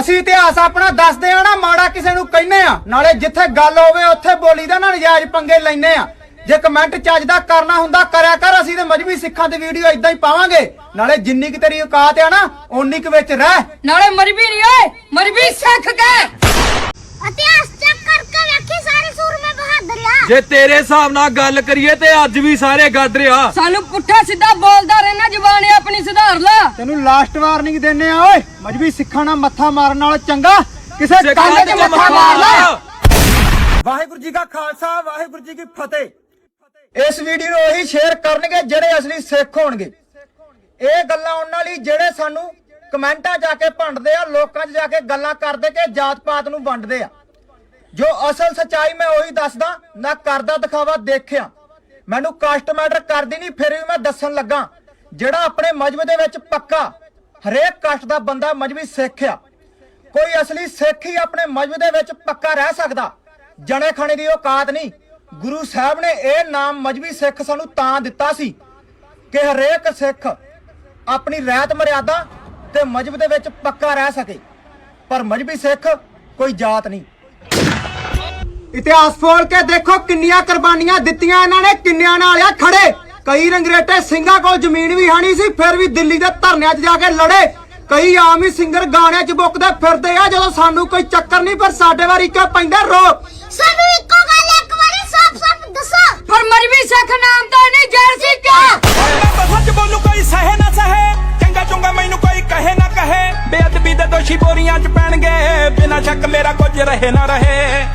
ਅਸੀਂ ਇਤਿਹਾਸ ਆਪਣਾ ਦੱਸਦੇ ਆ ਨਾ, ਮਾੜਾ ਕਿਸੇ ਨੂੰ ਕਹਿੰਨੇ ਆ। ਨਾਲੇ ਜਿੱਥੇ ਗੱਲ ਹੋਵੇ, ਉੱਥੇ ਬੋਲੀਦਾ ਨਾ ਨਜਾਇਜ਼ ਪੰਗੇ ਲੈਨੇ ਆ। ਜੇ ਕਮੈਂਟ ਚੱਜ ਦਾ ਕਰਨਾ ਹੁੰਦਾ, ਕਰਿਆ ਕਰ, ਅਸੀਂ ਤੇ ਮਜਬੀ ਸਿੱਖਾਂ ਦੀ ਵੀਡੀਓ ਇਦਾਂ ਹੀ ਪਾਵਾਂਗੇ। ਨਾਲੇ ਜਿੰਨੀ ਕਿ ਤੇਰੀ ਔਕਾਤ ਆ ਨਾ, ਓਨੀ ਕੁ ਵਿੱਚ ਰਹਿ। ਨਾਲੇ ਮਰਬੀ ਨਹੀਂ ਓਏ! ਮਰਬੀ ਸਿੱਖ ਕੇ! ਜੇ ਤੇਰੇ ਹਿਸਾਬ ਨਾਲ ਗੱਲ ਕਰੀਏ ਤੇ ਅੱਜ ਵੀ ਸਾਰੇ ਗਾਦਰੇ ਆ ਸਾਨੂੰ ਪੁੱਠਾ ਸਿੱਧਾ ਬੋਲਦਾ ਰਹਿਣਾ ਜ਼ੁਬਾਨ ਆਪਣੀ ਸੁਧਾਰ ਲਾ। ਤੈਨੂੰ ਲਾਸਟ ਵਾਰਨਿੰਗ ਦਿੰਨੇ ਆ ਓਏ। ਮਜਬੀ ਸਿੱਖਾਂ ਨਾਲ ਮੱਥਾ ਮਾਰਨ ਨਾਲ ਚੰਗਾ। ਕਿਸੇ ਕੰਨ 'ਚ ਮੱਥਾ ਮਾਰ ਲੈ। ਵਾਹਿਗੁਰੂ ਜੀ ਕਾ ਖਾਲਸਾ ਵਾਹਿਗੁਰੂ ਜੀ ਕੀ ਫਤਿਹ। ਇਸ ਵੀਡੀਓ ਨੂੰ ਉਹੀ ਸ਼ੇਅਰ ਕਰਨਗੇ ਜਿਹੜੇ ਅਸਲੀ ਸਿੱਖ ਹੋਣਗੇ। ਇਹ ਗੱਲਾਂ ਉਹਨਾਂ ਲਈ ਜਿਹੜੇ ਸਾਨੂੰ ਕਮੈਂਟਾਂ ਜਾ ਕੇ ਭੰਡਦੇ ਆ ਲੋਕਾਂ 'ਚ ਜਾ ਕੇ ਗੱਲਾਂ ਕਰਦੇ ਕਿ ਜਾਤ ਪਾਤ ਨੂੰ ਵੰਡਦੇ ਆ। ਜੋ ਅਸਲ ਸਚਾਈ ਮੈਂ ਉਹੀ ਦੱਸਦਾ, ਨਾ ਕਰਦਾ ਦਿਖਾਵਾ ਦੇਖਿਆ। ਮੈਨੂੰ ਕਾਸਟ ਮੈਟਰ ਕਰਦੀ ਨਹੀਂ, ਫਿਰ ਵੀ ਮੈਂ ਦੱਸਣ ਲੱਗਾ। ਜਿਹੜਾ ਆਪਣੇ ਮਜਬ ਦੇ ਵਿੱਚ ਪੱਕਾ, ਹਰੇਕ ਕਸ਼ਟ ਦਾ ਬੰਦਾ ਮਜਬੀ ਸਿੱਖ ਆ ਕੋਈ ਅਸਲੀ ਸਿੱਖ ਹੀ ਆਪਣੇ ਮਜਬ ਦੇ ਵਿੱਚ ਪੱਕਾ ਰਹਿ ਸਕਦਾ। ਜਣੇ ਖਾਣੇ ਦੀ ਔਕਾਤ ਨਹੀਂ। ਗੁਰੂ ਸਾਹਿਬ ਨੇ ਇਹ ਨਾਮ ਮਜਬੀ ਸਿੱਖ ਸਾਨੂੰ ਤਾਂ ਦਿੱਤਾ ਸੀ ਕਿ ਹਰੇਕ ਸਿੱਖ ਆਪਣੀ ਰਹਿਤ ਮਰਿਆਦਾ ਤੇ ਮਜਬ ਦੇ ਵਿੱਚ ਪੱਕਾ ਰਹਿ ਸਕੇ। ਪਰ ਮਜਬੀ ਸਿੱਖ ਕੋਈ ਜਾਤ ਨਹੀਂ। ਇਤਿਹਾਸ ਫੋਲ ਕੇ ਦੇਖੋ ਕਿੰਨੀਆਂ ਕੁਰਬਾਨੀਆਂ ਦਿੱਤੀਆਂ ਇਹਨਾਂ ਨੇ ਕਿੰਨਿਆਂ ਨਾਲ ਆ ਖੜੇ। ਕਈ ਰੰਗਰੇਟੇ ਸਿੰਘਾਂ ਕੋਲ ਜ਼ਮੀਨ ਵੀ ਹਾਣੀ ਸੀ ਫਿਰ ਵੀ ਦਿੱਲੀ ਦੇ ਧਰਨਿਆਂ 'ਚ ਜਾ ਕੇ ਲੜੇ। ਕਈ ਆਮ ਹੀ ਸਿੰਗਰ ਗਾਣਿਆਂ 'ਚ ਬੁੱਕਦੇ ਫਿਰਦੇ ਆ ਜਦੋਂ ਸਾਨੂੰ ਕੋਈ ਚੱਕਰ ਨਹੀਂ ਪਰ ਸਾਡੇ ਵਾਰੀ ਕਿਉਂ ਪੈਂਦਾ ਰੋ? ਸਾਨੂੰ ਇੱਕੋ ਗੱਲ ਇੱਕ ਵਾਰੀ ਸਾਫ਼ ਸਾਫ਼ ਦੱਸੋ। ਪਰ ਮਰਬੀ ਸਿੱਖ ਨਾਮ ਤਾਂ ਨਹੀਂ ਜੈਲ ਸੀ ਕਿਉਂ? ਮੈਂ ਤਾਂ ਸੱਚ ਬੋਲੂ ਕੋਈ ਸਹੇ ਨਾ ਸਹੇ। ਚੰਗਾ ਚੁੰਗਾ ਮੈਨੂੰ ਕੋਈ ਕਹੇ ਨਾ ਕਹੇ। ਬੇਅਦਬੀ ਦੇ ਦੋਸ਼ੀ ਬੋਰੀਆਂ ਚ ਪੈਣਗੇ ਬਿਨਾਂ ਸ਼ੱਕ ਮੇਰਾ ਕੁਝ ਰਹੇ ਨਾ ਰਹੇ।